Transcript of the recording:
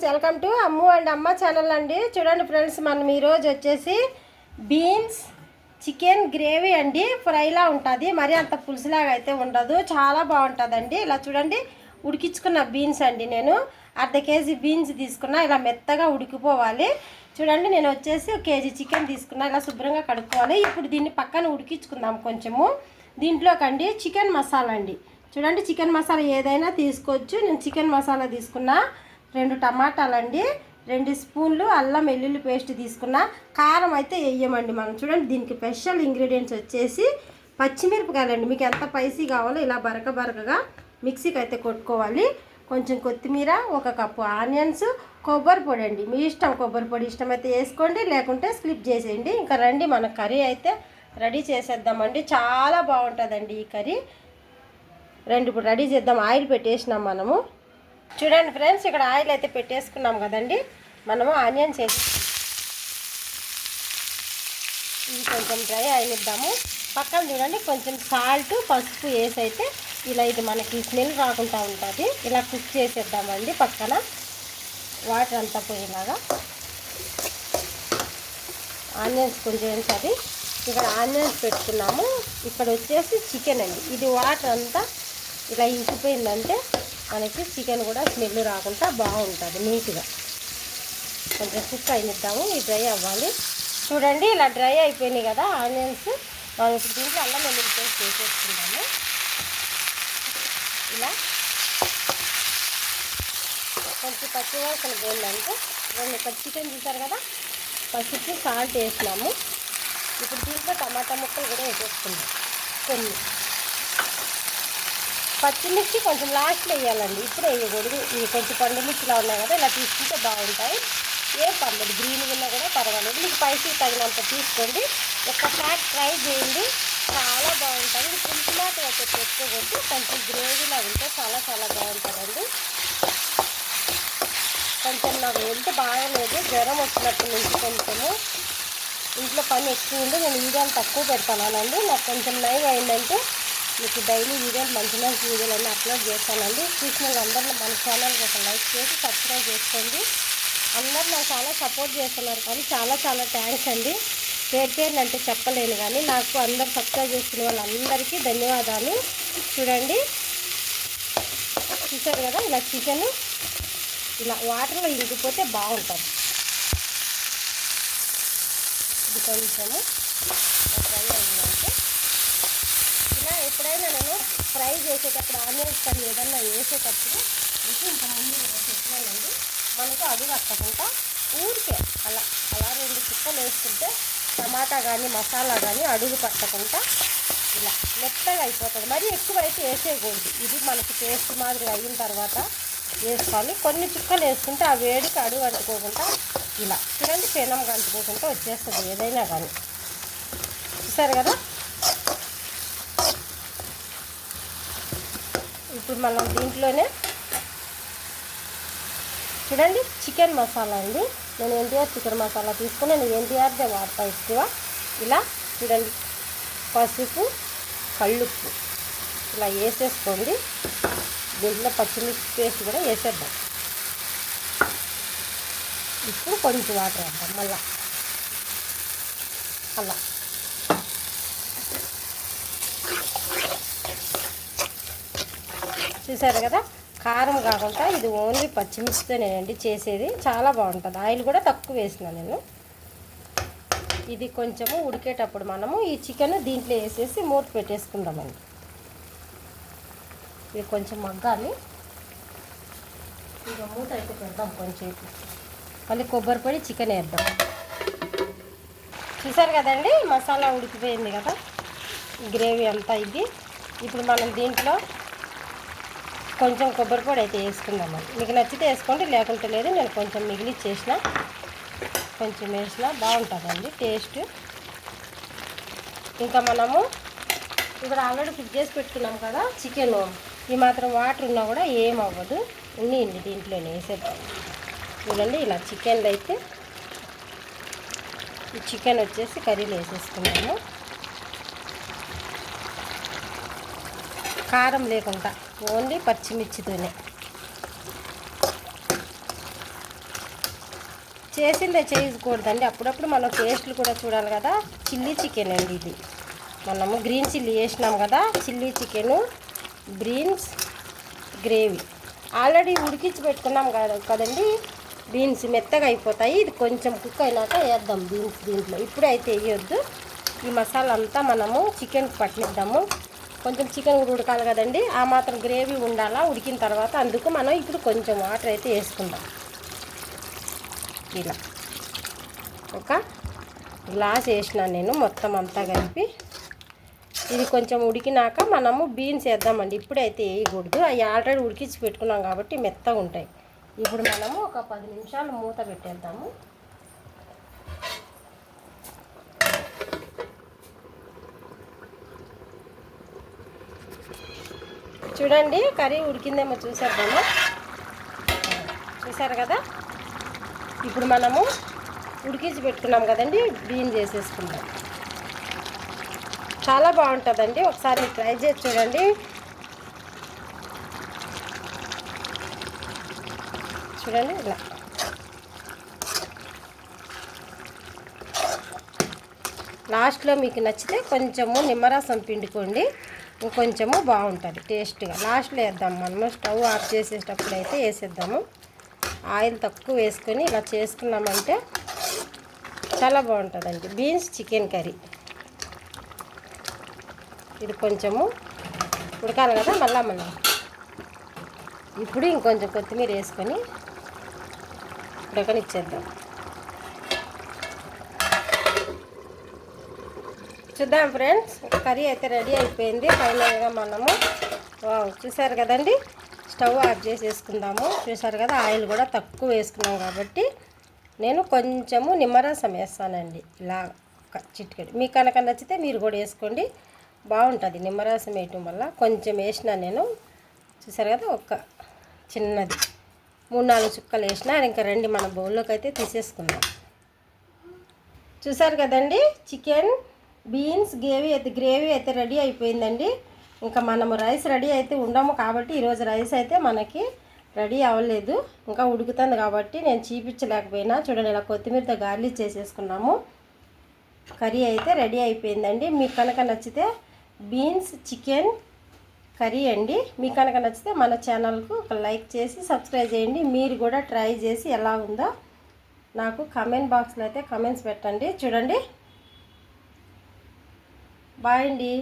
Friends welcome to Ammu and Amma channel అండి. చూడండి friends మనం ఈరోజు వచ్చేసి బీన్స్ చికెన్ గ్రేవీ అండి. ఫ్రైలా ఉంటుంది. మరి అంత పులుసులాగా అయితే ఉండదు. చాలా బాగుంటుందండి. ఇలా చూడండి ఉడికించుకున్న బీన్స్ అండి నేను. అర్ధ కేజీ బీన్స్ తీసుకున్నా ఇలా మెత్తగా ఉడికిపోవాలి. చూడండి నేను వచ్చేసి ఒక కేజీ చికెన్ తీసుకున్నా ఇలా శుభ్రంగా కడుక్కోవాలి. ఇప్పుడు దీన్ని పక్కన ఉడికించుకుందాం కొంచెము. దీంట్లోకండి చికెన్ మసాలా అండి. చూడండి చికెన్ మసాలా ఏదైనా తీసుకోవచ్చు. నేను చికెన్ మసాలా తీసుకున్నా. రెండు టమాటాలండి రెండు స్పూన్లు అల్లం వెల్లుల్లి పేస్ట్ తీసుకున్న. కారం అయితే వేయమండి మనం. చూడండి దీనికి స్పెషల్ ఇంగ్రీడియంట్స్ వచ్చేసి పచ్చిమిరపకాయలండి. మీకు ఎంత స్పైసీ కావాలో ఇలా బరక బరకగా మిక్సీకి అయితే కొట్టుకోవాలి. కొంచెం కొత్తిమీర ఒక కప్పు ఆనియన్స్ కొబ్బరి పొడి అండి. మీ ఇష్టం కొబ్బరి పొడి ఇష్టమైతే వేసుకోండి లేకుంటే స్లిప్ చేసేయండి. ఇంకా రండి మన కర్రీ అయితే రెడీ చేసేద్దామండి. చాలా బాగుంటుందండి ఈ కర్రీ. రెండు ఇప్పుడు రెడీ చేద్దాం. ఆయిల్ పెట్టేసినాం మనము. చూడండి ఫ్రెండ్స్ ఇక్కడ ఆయిల్ అయితే పెట్టేసుకున్నాం కదండి. మనము ఆనియన్స్ వేసి ఇది కొంచెం డ్రై అయినిద్దాము. పక్కన చూడండి కొంచెం సాల్ట్ పసుపు వేసి అయితే ఇలా ఇది మనకి స్మెల్ రాకుండా ఉంటుంది. ఇలా కుక్ చేసేద్దామండి పక్కన. వాటర్ అంతా పోయేలాగా. ఆనియన్స్ కొంచెం అది ఇక్కడ ఆనియన్స్ పెట్టుకున్నాము. ఇక్కడ వచ్చేసి చికెన్ అండి. ఇది వాటర్ అంతా ఇలా ఇంకిపోయిందంటే మనకి చికెన్ కూడా స్మెల్ రాకుండా బాగుంటుంది నీట్గా. కొంచెం కుక్ అయినిద్దాము ఇది డ్రై అవ్వాలి. చూడండి ఇలా డ్రై అయిపోయినాయి కదా ఆనియన్స్. మనం ఇప్పుడు దీంట్లో అల్లం వెల్లుల్లి పేస్ట్ ఇలా. కొంచెం పచ్చివాసన పోయిందంటే రెండు ఇక్కడ చికెన్ చూసారు కదా పసుపు సాల్ట్ వేసినాము. ఇప్పుడు దీంట్లో టమాటా ముక్కలు కూడా వేసేసుకుందాం. కొన్ని. పచ్చిమిర్చి కొంచెం లాస్ట్లో వేయాలండి. ఇప్పుడు వేయకూడదు. ఇవి కొంచెం పండు మిర్చిలా ఉన్నాయి కదా ఇలా తీసుకుంటే బాగుంటాయి. ఏం పర్లేదు గ్రీన్ ఉన్నా కూడా పర్వాలేదు. మీకు స్పైసీ తగినంత తీసుకోండి. ఒక్కసారి ట్రై చేయండి. చాలా బాగుంటుంది. ఇది పులుసులాట అయితే పెట్టుకోవద్దు కొంచెం గ్రేవీలా ఉంటే చాలా చాలా బాగుంటుందండి. కొంచెం నాకు హెల్త్ బాగాలేదు. జ్వరం వచ్చినట్టు నుంచి కొంచెము. ఇంట్లో పని ఎక్కువ ఉంది. నేను వీడియోలు తక్కువ పెడతానండి నాకు కొంచెం నయం అయిందంటే మీకు డైలీ వీడియోలు మంచి మంచి వీడియోలు అన్నీ అప్లోడ్ చేస్తానండి. చూసిన వాళ్ళందరూ మన ఛానల్కి ఒక లైక్ చేసి సబ్స్క్రైబ్ చేసుకోండి. అందరు నాకు చాలా సపోర్ట్ చేస్తున్నారు కానీ చాలా చాలా థ్యాంక్స్ అండి. పేరు పేరు అంటే చెప్పలేను కానీ నాకు అందరు సబ్స్క్రైబ్ చేసుకునే వాళ్ళందరికీ ధన్యవాదాలు. చూడండి. చూసారు కదా ఇలా చికెన్ ఇలా వాటర్లో ఇంకిపోతే బాగుంటుంది. ఇది కొంచెము ఫ్రై అయిందంటే ఇలా ఎప్పుడైనా నేను ఫ్రై చేసేటప్పుడు ఆనియన్స్ కర్రీ ఏదన్నా వేసేటప్పుడు ఇది ఇంత ముందు చెప్పినానండి మనకు అడుగు అట్టకుండా ఊరికే అలా అలా రెండు చుక్కలు వేసుకుంటే టమాటా కానీ మసాలా కానీ అడుగు పట్టకుండా ఇలా మెత్తగా అయిపోతుంది. మరి ఎక్కువ అయితే వేసేయకూడదు. ఇది మనకి టేస్ట్ మాదిరి అయిన తర్వాత వేసుకోవాలి. కొన్ని చుక్కలు వేసుకుంటే ఆ వేడికి అడుగు అంటుకోకుండా ఇలా చూడండి పెనం అంటుకోకుండా వచ్చేస్తుంది ఏదైనా కానీ చూసారు కదా? ఇప్పుడు మనం దీంట్లోనే చూడండి చికెన్ మసాలా అండి. నేను ఎన్టీఆర్ చికెన్ మసాలా తీసుకుని నేను ఎన్టీఆర్దే వాడతా ఎక్కువ. ఇలా చూడండి పసుపు కళ్ళుప్పు. ఇలా వేసేసుకోండి. దీంట్లో పచ్చిమిర్చి పేస్ట్ కూడా వేసేద్దాం. ఇప్పుడు కొంచెం వాటర్ వేద్దాం మళ్ళా. అలా. చూసారు కదా? కారం కాకుండా ఇది ఓన్లీ పచ్చిమిర్చితోనేనండి చేసేది. చాలా బాగుంటుంది. ఆయిల్ కూడా తక్కువ వేసినా నేను. ఇది కొంచెము ఉడికేటప్పుడు మనము ఈ చికెన్ దీంట్లో వేసేసి మూత పెట్టేసుకుందామండి. ఇది కొంచెం మగ్గాలి. ఇక మూత అయితే పెడదాం కొంచెం మళ్ళీ కొబ్బరి పొడి చికెన్ వేద్దాం. చూసారు కదండి? మసాలా ఉడికిపోయింది కదా? గ్రేవీ అంతా ఇది. ఇప్పుడు మనం దీంట్లో కొంచెం కొబ్బరి పొడి అయితే వేసుకుందామండి మీకు నచ్చితే వేసుకోండి లేకుంటే లేదు. నేను కొంచెం మిగిలి చేసిన కొంచెం వేసిన బాగుంటుందండి టేస్ట్. ఇంకా మనము ఇప్పుడు ఆల్రెడీ కుక్ చేసి పెట్టుకున్నాం కదా చికెన్. ఈ మాత్రం వాటర్ ఉన్నా కూడా ఏం అవ్వదు. ఉన్నింది దీంట్లోనే వేసేద్దాం. చూడండి ఇలా చికెన్లో అయితే ఈ చికెన్ వచ్చేసి కర్రీలో వేసేసుకున్నాము. కారం లేకుండా. ఓన్లీ పచ్చిమిర్చితోనే. చేసిందే చేయకూడదండి అప్పుడప్పుడు మనం టేస్ట్లు కూడా చూడాలి కదా. చిల్లీ చికెన్ అండి ఇది. మనము గ్రీన్ చిల్లీ వేసినాం కదా. Chilli chicken beans gravy. Already ఉడికించి పెట్టుకున్నాం కదా కదండి. బీన్స్ మెత్తగా అయిపోతాయి. ఇది కొంచెం కుక్ అయినాక వేద్దాం బీన్స్ దీంట్లో. ఇప్పుడే అయితే వేయొద్దు. ఈ మసాలా అంతా మనము చికెన్ పట్టిద్దాము. కొంచెం చికెన్ కూడా ఉడకాలి కదండి. ఆ మాత్రం గ్రేవీ ఉండాలా ఉడికిన తర్వాత అందుకు మనం ఇప్పుడు కొంచెం వాటర్ అయితే వేసుకుందాం. ఇలా. ఒక గ్లాస్ వేసినాను నేను మొత్తం అంతా కలిపి. ఇది కొంచెం ఉడికినాక మనము బీన్స్ వేద్దామండి. ఇప్పుడైతే వేయకూడదు. అవి ఆల్రెడీ ఉడికించి పెట్టుకున్నాం కాబట్టి మెత్తగా ఉంటాయి. ఇప్పుడు మనము ఒక పది నిమిషాలు మూత పెట్టేద్దాము. చూడండి కర్రీ ఉడికిందేమో చూసేద్దాము. చూసారు కదా? ఇప్పుడు మనము ఉడికించి పెట్టుకున్నాం కదండి బీన్ చేసేసుకుందాం. చాలా బాగుంటుందండి ఒకసారి ట్రై చేసి చూడండి. చూడండి ఇలా. లాస్ట్లో మీకు నచ్చితే కొంచెము నిమ్మరసం పిండుకోండి. ఇంకొంచెము బాగుంటుంది టేస్ట్గా. లాస్ట్లో వేద్దాం మనము. స్టవ్ ఆఫ్ చేసేటప్పుడు అయితే వేసేద్దాము. ఆయిల్ తక్కువ వేసుకొని ఇలా చేసుకున్నామంటే చాలా బాగుంటుందండి. Beans chicken curry. ఇది కొంచెము ఉడకాలి కదా మళ్ళా మళ్ళీ ఇప్పుడు ఇంకొంచెం కొత్తిమీర వేసుకొని ఉడకనిచ్చేద్దాం. చూద్దాం ఫ్రెండ్స్. కర్రీ అయితే రెడీ అయిపోయింది. ఫైనల్గా మనము వావ్ చూసారు కదండి? స్టవ్ ఆఫ్ చేసేసుకుందాము. చూసారు కదా ఆయిల్ కూడా తక్కువ వేసుకున్నాం కాబట్టి నేను కొంచెము నిమ్మరసం వేస్తానండి. ఇలా ఒక మీకు కనుక నచ్చితే మీరు కూడా వేసుకోండి. బాగుంటుంది నిమ్మరసం వేయటం వల్ల. కొంచెం వేసిన నేను చూసారు కదా ఒక చిన్నది. మూడు నాలుగు చుక్కలు వేసిన ఇంకా రండి మన బౌల్లోకి అయితే తీసేసుకుందాం. చూసారు కదండి? చికెన్ బీన్స్ గ్రేవీ అయితే గ్రేవీ అయితే రెడీ అయిపోయిందండి. ఇంకా మనము రైస్ రెడీ అయితే ఉండము కాబట్టి ఈరోజు రైస్ అయితే మనకి రెడీ అవ్వలేదు. ఇంకా ఉడుకుతుంది కాబట్టి నేను చూపించలేకపోయినా. చూడండి ఇలా కొత్తిమీరతో గార్లిక్ చేసేసుకున్నాము. కర్రీ అయితే రెడీ అయిపోయిందండి. మీకు కనుక నచ్చితే బీన్స్ చికెన్ కర్రీ అండి. మీకు కనుక నచ్చితే మన ఛానల్కు ఒక లైక్ చేసి సబ్స్క్రైబ్ చేయండి. మీరు కూడా ట్రై చేసి ఎలా ఉందో నాకు కమెంట్ బాక్స్లో అయితే కమెంట్స్ పెట్టండి. చూడండి. బాయ్ అండి